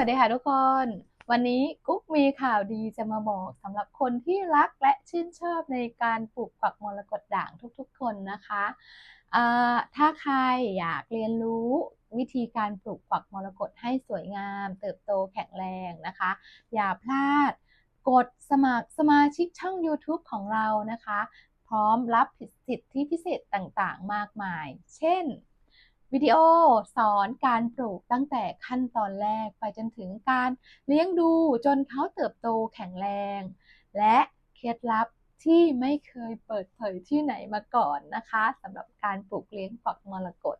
วัสดีค่ะทุกคน วันนี้กุ๊กมีข่าวดีจะมาบอกสำหรับคนที่รักและชื่นชอบในการปลูกฝักมรกตด่างทุกๆ คนนะคะถ้าใครอยากเรียนรู้วิธีการปลูกฝักมรกตให้สวยงาม เติบโตแข็งแรงนะคะ อย่าพลาด กดสมัครสมาชิกช่อง YouTube ของเรานะคะ พร้อมรับสิทธิพิเศษต่างๆ มากมาย เช่น วิดีโอสอนการปลูกตั้งแต่ขั้นตอนแรกไปจนถึงการเลี้ยงดูจนเขาเติบโตแข็งแรง และเคล็ดลับที่ไม่เคยเปิดเผยที่ไหนมาก่อนนะคะสำหรับการปลูกเลี้ยงฝักมรกต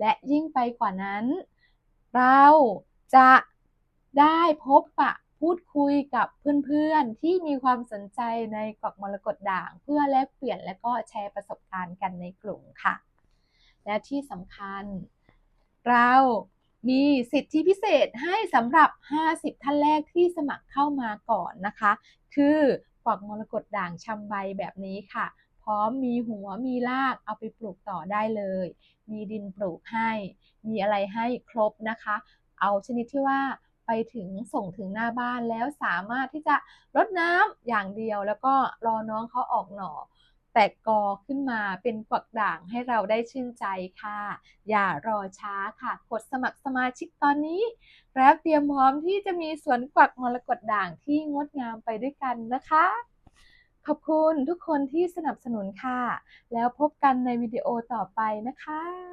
และยิ่งไปกว่านั้น เราจะได้พบปะพูดคุยกับเพื่อนๆ ที่มีความสนใจในฝักมรกตด่าง เพื่อแลกเปลี่ยนและก็แชร์ประสบการณ์กันในกลุ่มค่ะ และที่สำคัญ เรามีสิทธิพิเศษให้สำหรับ 50 ท่านแรกที่สมัครเข้ามาก่อนนะคะ คือฝักมรกตด่างชำใบแบบนี้ค่ะ พร้อมมีหัวมีรากเอาไปปลูกต่อได้เลย มีดินปลูกให้ มีอะไรให้ครบนะคะ เอาชนิดที่ว่าไปถึงส่งถึงหน้าบ้านแล้วสามารถที่จะรดน้ำอย่างเดียวแล้วก็รอน้องเขาออกหน่อ แตกกอขึ้นมาเป็นฝักด่างให้เราได้ชื่นใจค่ะ อย่ารอช้าค่ะ กดสมัครสมาชิกตอนนี้แล้วเตรียมพร้อมที่จะมีสวนฝักมรกตด่างที่งดงามไปด้วยกันนะคะ ขอบคุณทุกคนที่สนับสนุนค่ะ แล้วพบกันในวิดีโอต่อไปนะคะ